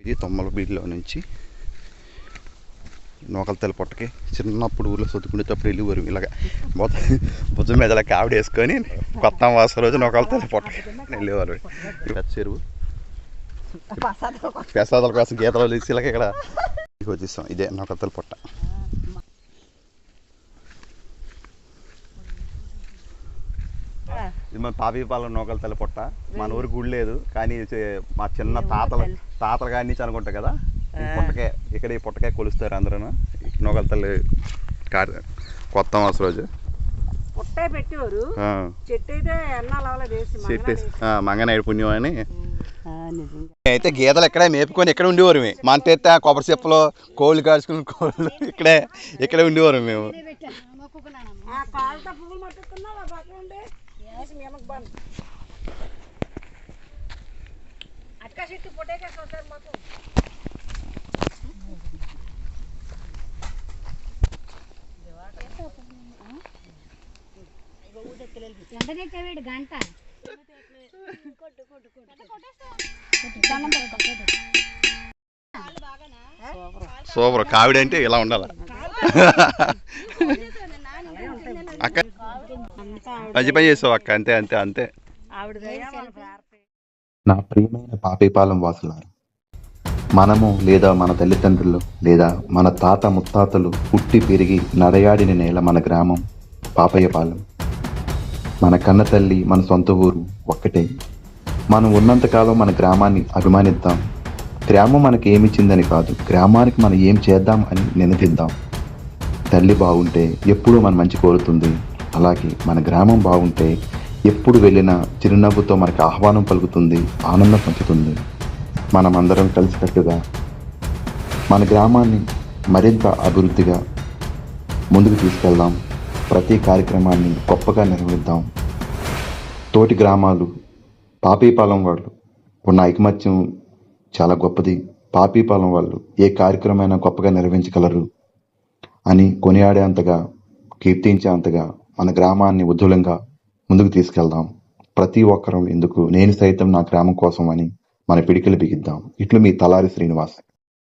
ఇది తొమ్మలబీడిలో నుంచి నూకలతల్లి పొట్టకి చిన్నప్పుడు ఊర్లో చదువుకునేటప్పుడు వెళ్ళేవారు ఇలాగ భుజం మీద ఇలా కావిడ వేసుకొని కొత్త వాస రోజు నూకలతల్లి పొట్టకి వెళ్ళేవారు. చెరువు. ప్రసాదాల కోసం గీతలు తీసి ఇలాగ ఇక్కడ వచ్చేస్తాం ఇదే నూకలతల్లి పొట్ట ఇది మన పాపీపాలెం నూకల తల్లి పుట్ట. మన ఊరికి గుడి లేదు. కానీ మా చిన్న తాతలు తాతల కాడి నుంచి అనుకుంటా కదా. ఈ పుట్టకే ఇక్కడ ఈ పుట్టకే కొలుస్తారు అందరూ నూకల తల్లి కొత్త మాస రోజు. పుట్టే పెట్టేవారు. చెట్టు అయితే ఎన్నాళ్ళు మంగనాయుడు పుణ్యం అని అయితే గీతలు ఇక్కడే మేపుకొని ఇక్కడ ఉండేవారు మేము. మంట కొబ్బరి చెప్పులు కోళ్ళు కాల్చుకుని కోళ్ళు ఇక్కడే ఇక్కడే ఉండేవారు మేము. ఆ ఆ? గంట. సూపర్. కావిడ అంటే ఇలా ఉండాలి? అక్క మంచి పని చేసావు అక్క. అంతే అంతే అంతే. నా ప్రియమైన పాపేపాలెం వాసులారు మనము లేదా మన తల్లిదండ్రులు లేదా మన తాత ముత్తాతలు పుట్టి పెరిగి నడయాడిన నేల మన గ్రామం పాపయ్యపాలెం. మన కన్న తల్లి మన సొంత ఊరు ఒక్కటే. మనం ఉన్నంతకాలం మన గ్రామాన్ని అభిమానిద్దాం. గ్రామం మనకి ఏమిచ్చిందని కాదు గ్రామానికి మనం ఏం చేద్దాం అని నినదిద్దాం. తల్లి బాగుంటే ఎప్పుడూ మన మంచి కోరుతుంది. అలాగే మన గ్రామం బాగుంటే ఎప్పుడు వెళ్ళినా చిరునవ్వుతో మనకి ఆహ్వానం పలుకుతుంది ఆనందం పంచుతుంది. మనమందరం కలిసికట్టుగా మన గ్రామాన్ని మరింత అభివృద్ధిగా ముందుకు తీసుకెళ్దాం. ప్రతి కార్యక్రమాన్ని గొప్పగా నిర్వహిద్దాం. తోటి గ్రామాలు పాపీపాలెం వాళ్ళు. ఉన్న ఐకమత్యం చాలా గొప్పది. పాపీపాలెం వాళ్ళు ఏ కార్యక్రమమైనా గొప్పగా నిర్వహించగలరు అని కొనియాడేంతగా కీర్తించేంతగా మన గ్రామాన్ని ఉజ్వలంగా ముందుకు తీసుకెళ్దాం. ప్రతి ఒక్కరం ఎందుకు నేను సైతం నా గ్రామం కోసం అని మన పిడికిలు బిగిద్దాం. ఇట్లు మీ తలారి శ్రీనివాస్